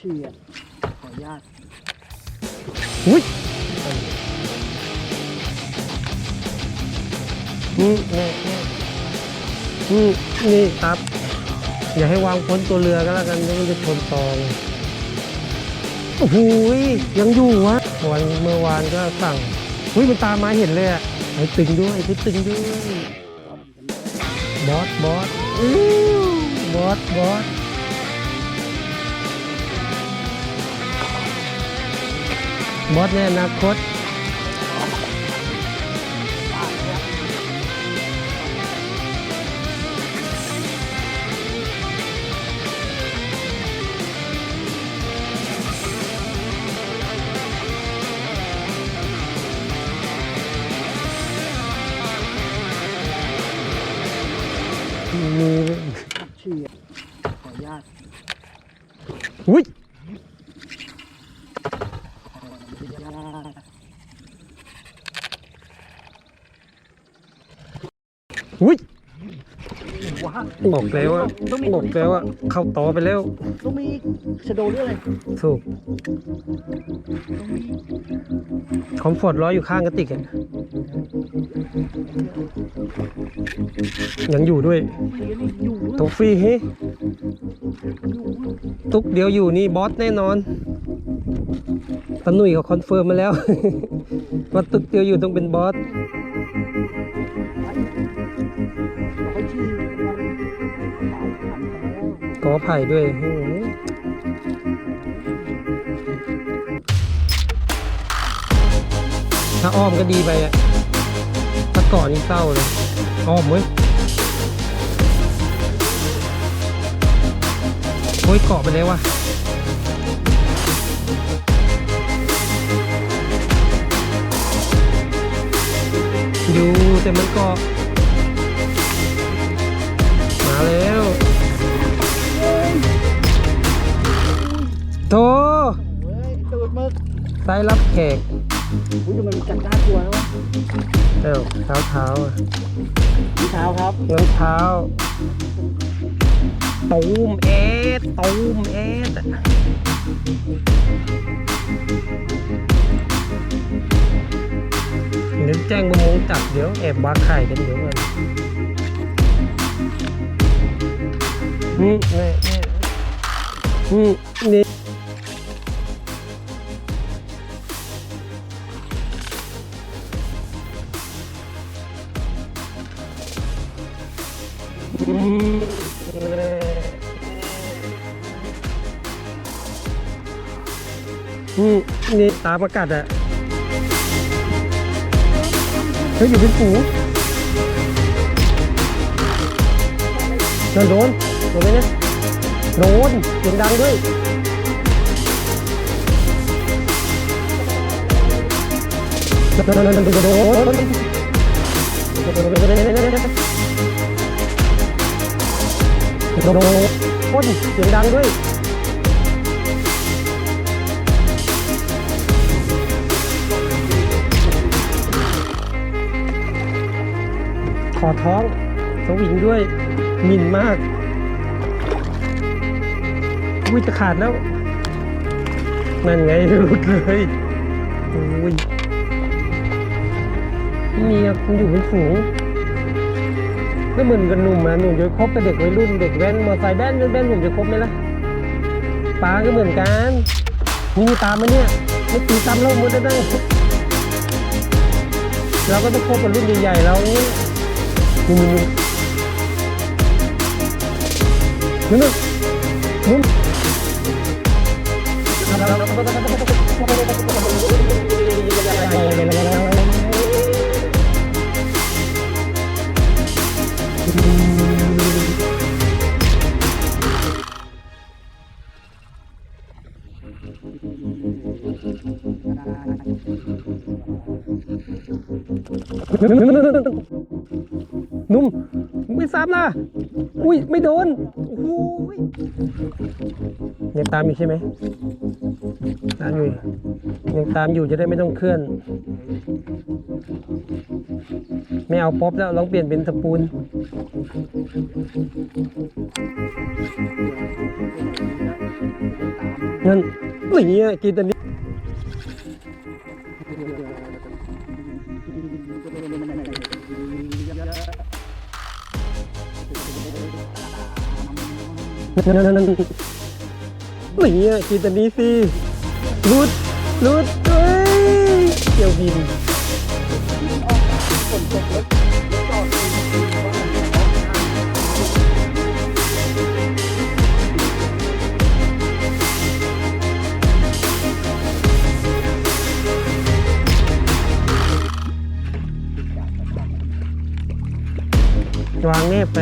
เฉียดขออนุญาตอุ้ยนี่นี่นี่นี่นี่ครับ อย่าให้วางพ้นตัวเรือก็แล้วกันเดี๋ยวมันจะชนตองโอ้โหยยังอยู่วะวันเมื่อวานก็สั่งอุ้ยมันตามมาเห็นเลยอะไอ้ตึงด้วยไอ้ตึงด้วย บอสบอสอื้อบอสบอส บอสในอนาคตมีเฉียดขออนุญาตอุ้ย อุ้ยว้าบอกแล้วว่าบอกแล้วว่าเข้าต่อไปแล้วต้องมีชะโดเรื่องอะไรถูกต้องมีคอมฟอร์ตร้อยอยู่ข้างกระติกอะยังอยู่ด้วยไม่เรียนนี่อยู่ตกฟรีเฮ้อยู่ตุกเดียวอยู่นี่บอสแน่นอนตาหนุ่ยเขาคอนเฟิร์มมาแล้วว่าตุกเดียวอยู่ต้องเป็นบอส อไผ่ด้วยโอ้โหถ้าอ้อมก็ดีไปอะถ้าเกาะนี่เศร้าเลย อ้อมเว้ยโอ้ยเกาะไปแล้ววะอยู่แต่มันเกาะมาแล้ว โธเฮ้ยตูดมึกไซรับแขกอุ้ยทำไมมันจัดจ้านตัวนะวะเอ้าเท้าเท้าอะพี่เช้าครับน้ำเท้าตูมเอสตูมเอสอะเดี๋ยวแจ้งประมงจับเดี๋ยวแอบบาไข่กันเดี๋ยวกันนี่นี่นี่นี่ อืมนี่ตาประกัดอะเฮ้ยอยู่เป็นฝูงโดนโดนโดนไหมเนี่ยโดนเสียงดังด้วยโดนโดนโดนโดนโดนโดนโดนโดนโดนเสียงดังด้วย ขอท้องสวิงด้วยหมิ่นมากอุ้ยจะขาดแล้ว นั่นไงหลุดเลยอุ้ยไม่มีอะมันอยู่เป็นฝูงก็เหมือนกับหนุ่มอะหนุ่มจะคบกับเด็กวัยรุ่นเด็กแว้นมอไซค์แว้นแว้นหนุ่มจะคบไหมล่ะปลาก็เหมือนกันมีตามมาเนี่ยไม่ตีตามเราหมดได้เราก็ต้องคบกับรุ่นใหญ่ๆเราอย่างนี้ 국민이 눈을 눈 นุ่มไม่ซ้ำนะอุ้ยไม่โดนโอ้โหยยังตามอยู่ใช่ไหมตามอยู่ยังตามอยู่จะได้ไม่ต้องเคลื่อน ไม่เอาป๊อปแล้วลองเปลี่ยนเป็นสปูนนั่นอย่างเงี้ยกินอัน นั่นนั่นนั่นนี่กินอันนี้สิรุดรุดเอ้ยเกี่ยวบินวางเนบไป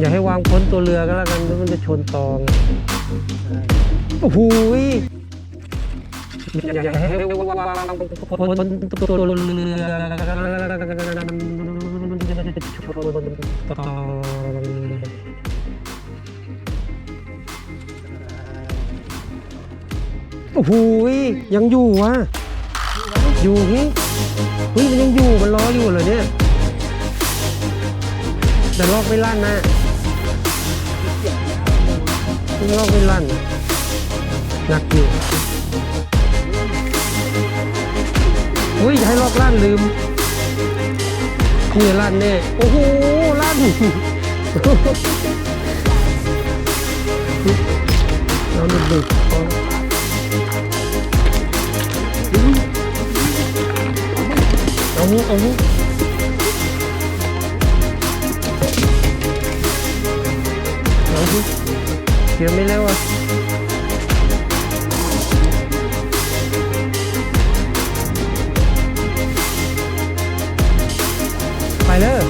อย่าให้วางพ้นตัวเรือก็แล้วกันเดี๋ยวมันจะชนตองโอ้โหยอย่าให้วางพ้นตัวเรือมันจะชนตองโอ้โหยังอยู่วะอยู่เฮ้ยเฮ้ยมันยังอยู่มันล้ออยู่เหรอเนี่ยแต่ลอกไม่ลั่นนะ ลอกไม่ลั่นหนักอยู่อุ้ยให้ลอกลั่นลืมนี่ลั่นแน่โอ้โหลั่นเอาหนึ่งดึกเอาหูเอาหูเอาสิ เดี๋ยวไม่เร็วอะไปเลย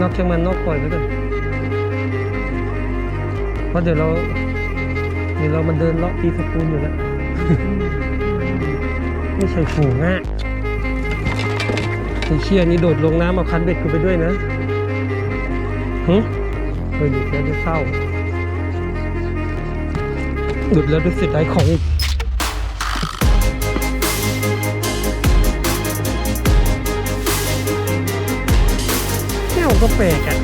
นอกจากมันนอกปล่อยไปก่อนเพราะเดี๋ยวเรา เดี๋ยวเรามันเดินเลาะตีสปูนอยู่แล้ว ไม่ใช่ฝูงอะ ไอเชี่ยนี่โดดลงน้ำเอาคันเบ็ดกูไปด้วยนะหึเฮ้ยหลุดแล้วจะเศร้าหลุดแล้วดูเสียดายของอีกแก้วก็แปลกอะ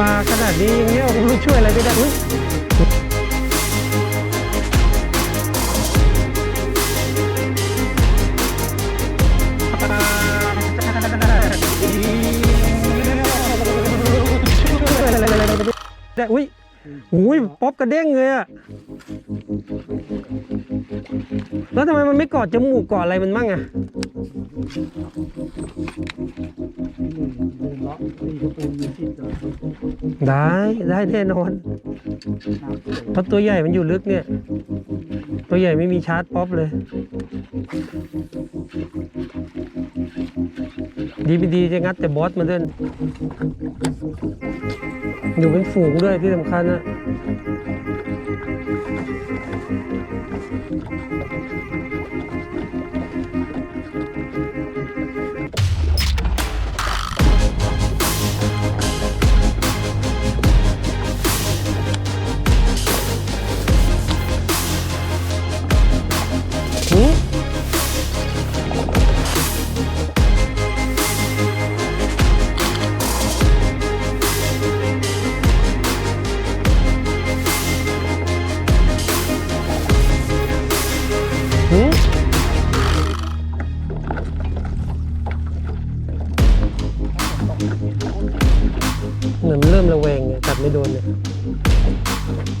ปลาขนาดนี้ยังเงี้ยผมรู้ช่วยอะไรไม่ได้ อุ๊ยแต่อุ้ยอุ้ยป๊อปกระเด้งเลยอะแล้วทำไมมันไม่กอดจมูกกอดอะไรมันมั่งอะเลาะตีกระปูนมีสิทธิ์เหรอได้ได้แน่นอนน้ำเสียเพราะตัวใหญ่มันอยู่ลึกเนี่ย ตัวใหญ่ไม่มีชาร์จป๊อปเลย ดีไม่ดีจะงัดแต่บอสมาเดิน อยู่เป็นฝูงด้วยที่สำคัญนะ นี่ยจับไม่โดนเนี่ย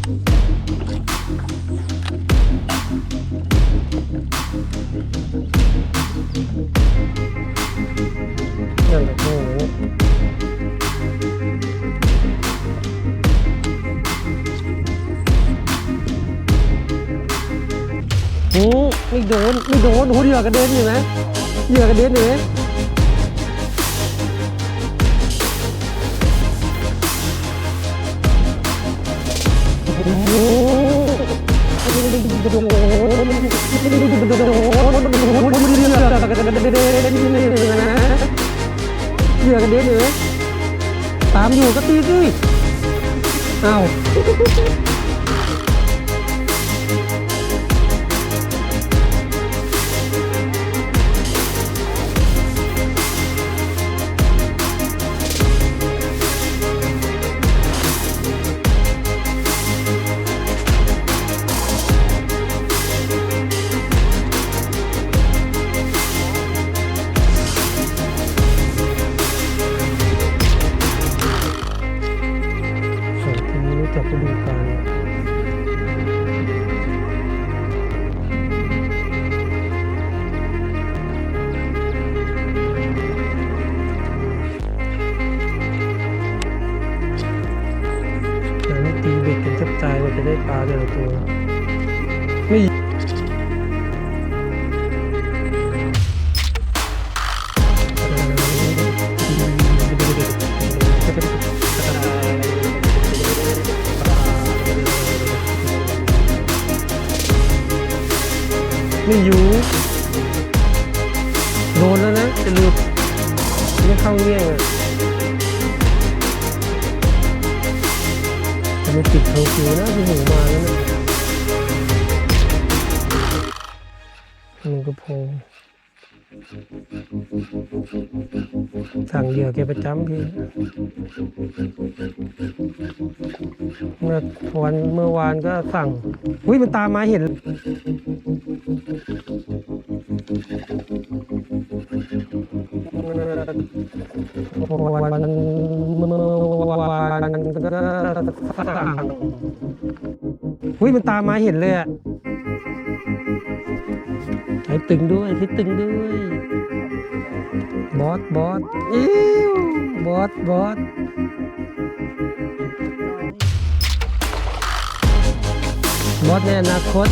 นั่นแหละโอ้โหโอ้ไม่โดน ไม่โดนโอ้โหเหยื่อกระเด็นอยู่ไหมเหยื่อกระเด็นอยู่ไหม เหยื่อกันเด็นอยู่ไหมตามอยู่ก็ตีสิเอ้า ไม่อยู่โดนแล้วนะจะลืมไม่เข้าเงี้ยงอะจะไม่ติดทางคิวนะที่หูมาแล้วนะมันก็พอ สั่งเหยื่อแกประจำพี่ เมื่อวันเมื่อวานก็สั่งอุ้ยมันตามมาเห็น วันเมื่อวานก็สั่งอุ้ยมันตามมาเห็นเลยอะ ใช้ตึงด้วยใช้ตึงด้วย บอสบอสอิ้วบอสบอสบอสในอนาคต